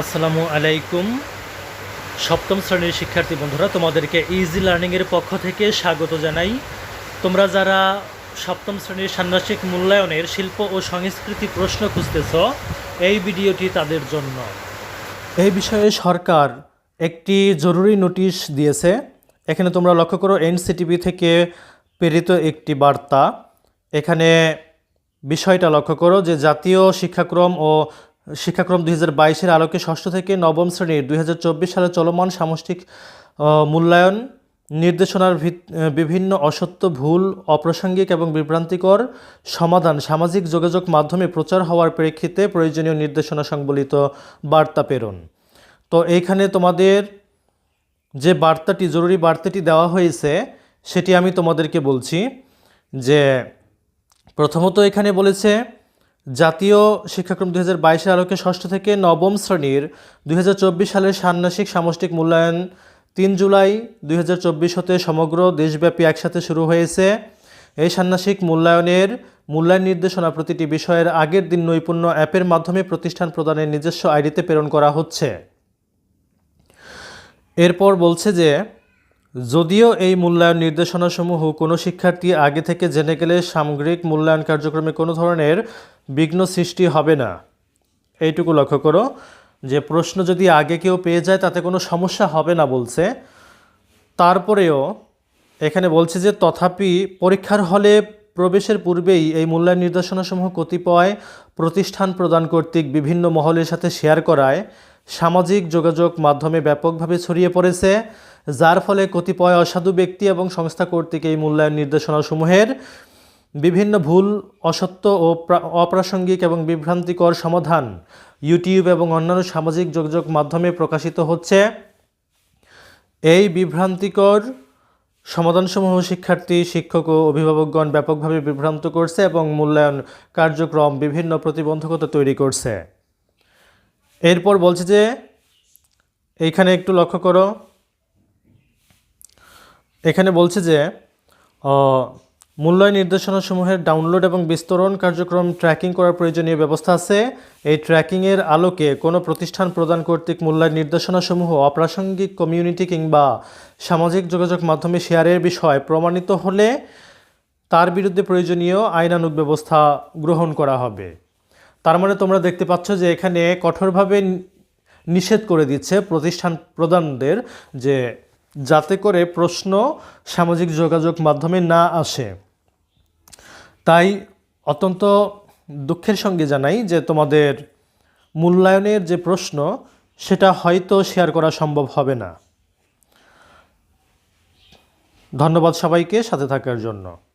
আসসালামু আলাইকুম। সপ্তম শ্রেণির শিক্ষার্থী বন্ধুরা, তোমাদেরকে ইজি লার্নিংয়ের পক্ষ থেকে স্বাগত জানাই। তোমরা যারা সপ্তম শ্রেণির ষান্মাসিক মূল্যায়নের শিল্প ও সংস্কৃতি প্রশ্ন খুঁজতেছ, এই ভিডিওটি তাদের জন্য। এই বিষয়ে সরকার একটি জরুরি নোটিশ দিয়েছে। এখানে তোমরা লক্ষ্য করো, এনসিটিভি থেকে প্রেরিত একটি বার্তা। এখানে বিষয়টা লক্ষ্য করো যে জাতীয় শিক্ষাক্রম ও শিক্ষাক্রম দুই হাজার বাইশের আলোকে ষষ্ঠ থেকে নবম শ্রেণির দুই হাজার চব্বিশ সালে চলমান সামষ্টিক মূল্যায়ন নির্দেশনার বিভিন্ন অসত্য, ভুল, অপ্রাসঙ্গিক এবং বিভ্রান্তিকর সমাধান সামাজিক যোগাযোগ মাধ্যমে প্রচার হওয়ার প্রেক্ষিতে প্রয়োজনীয় নির্দেশনা সংবলিত বার্তা প্রেরণ। তো এইখানে তোমাদের যে বার্তাটি, জরুরি বার্তাটি দেওয়া হয়েছে, সেটি আমি তোমাদেরকে বলছি যে প্রথমত এখানে বলেছে জাতীয় শিক্ষাক্রম দুই হাজার বাইশের আলোকে ষষ্ঠ থেকে নবম শ্রেণির দুই হাজার চব্বিশ সালের ষান্মাসিক সামষ্টিক মূল্যায়ন তিন জুলাই দুই হাজার চব্বিশ হতে সমগ্র দেশব্যাপী একসাথে শুরু হয়েছে। এই ষান্মাসিক মূল্যায়নের মূল্যায়ন নির্দেশনা প্রতিটি বিষয়ের আগের দিন নৈপুণ্য অ্যাপের মাধ্যমে প্রতিষ্ঠান প্রদানের নিজস্ব আইডিতে প্রেরণ করা হচ্ছে। এরপর বলছে যে, যদিও এই মূল্যায়ন নির্দেশনাসমূহ কোনো শিক্ষার্থী আগে থেকে জেনে গেলে সামগ্রিক মূল্যায়ন কার্যক্রমে কোনো ধরনের বিঘ্ন সৃষ্টি হবে না। এইটুকু লক্ষ্য করো, যে প্রশ্ন যদি আগে কেউ পেয়ে যায়, তাতে কোনো সমস্যা হবে না বলছে। তারপরেও এখানে বলছে যে, তথাপি পরীক্ষার হলে প্রবেশের পূর্বেই এই মূল্যায়ন নির্দেশনাসমূহ কতিপয় প্রতিষ্ঠান প্রদান কর্তৃক বিভিন্ন মহলের সাথে শেয়ার করায় সামাজিক যোগাযোগ মাধ্যমে ব্যাপকভাবে ছড়িয়ে পড়েছে, যার ফলে কতিপয় অসাধু ব্যক্তি এবং সংস্থা কর্তৃক এই মূল্যায়ন নির্দেশনাসমূহের বিভিন্ন ভুল, অসত্য ও প্রা- অপ্রাসঙ্গিক এবং বিভ্রান্তিকর সমাধান ইউটিউব এবং অন্যান্য সামাজিক যোগাযোগ মাধ্যমে প্রকাশিত হচ্ছে। এই বিভ্রান্তিকর সমাধানসমূহ শিক্ষার্থী, শিক্ষক ও অভিভাবকগণ ব্যাপকভাবে বিভ্রান্ত করছে এবং মূল্যায়ন কার্যক্রম বিভিন্ন প্রতিবন্ধকতা তৈরি করছে। এরপর বলছে যে এইখানে একটু লক্ষ্য করো। এখানে বলছে যে মূল্যায়ন নির্দেশনাসমূহের ডাউনলোড এবং বিস্তরণ কার্যক্রম ট্র্যাকিং করার প্রয়োজনীয় ব্যবস্থা আছে। এই ট্র্যাকিংয়ের আলোকে কোনো প্রতিষ্ঠান প্রদান কর্তৃক মূল্যায়ন নির্দেশনাসমূহ অপ্রাসঙ্গিক কমিউনিটি কিংবা সামাজিক যোগাযোগ মাধ্যমে শেয়ারের বিষয় প্রমাণিত হলে তার বিরুদ্ধে প্রয়োজনীয় আইনানুগ ব্যবস্থা গ্রহণ করা হবে। তার মানে তোমরা দেখতে পাচ্ছ যে এখানে কঠোরভাবে নিষেধ করে দিচ্ছে প্রতিষ্ঠান প্রদানদের যে যাতে করে প্রশ্ন সামাজিক যোগাযোগ মাধ্যমে না আসে। তাই অত্যন্ত দুঃখের সঙ্গে জানাই যে তোমাদের মূল্যায়নের যে প্রশ্ন, সেটা হয়তো শেয়ার করা সম্ভব হবে না। ধন্যবাদ সবাইকে সাথে থাকার জন্য।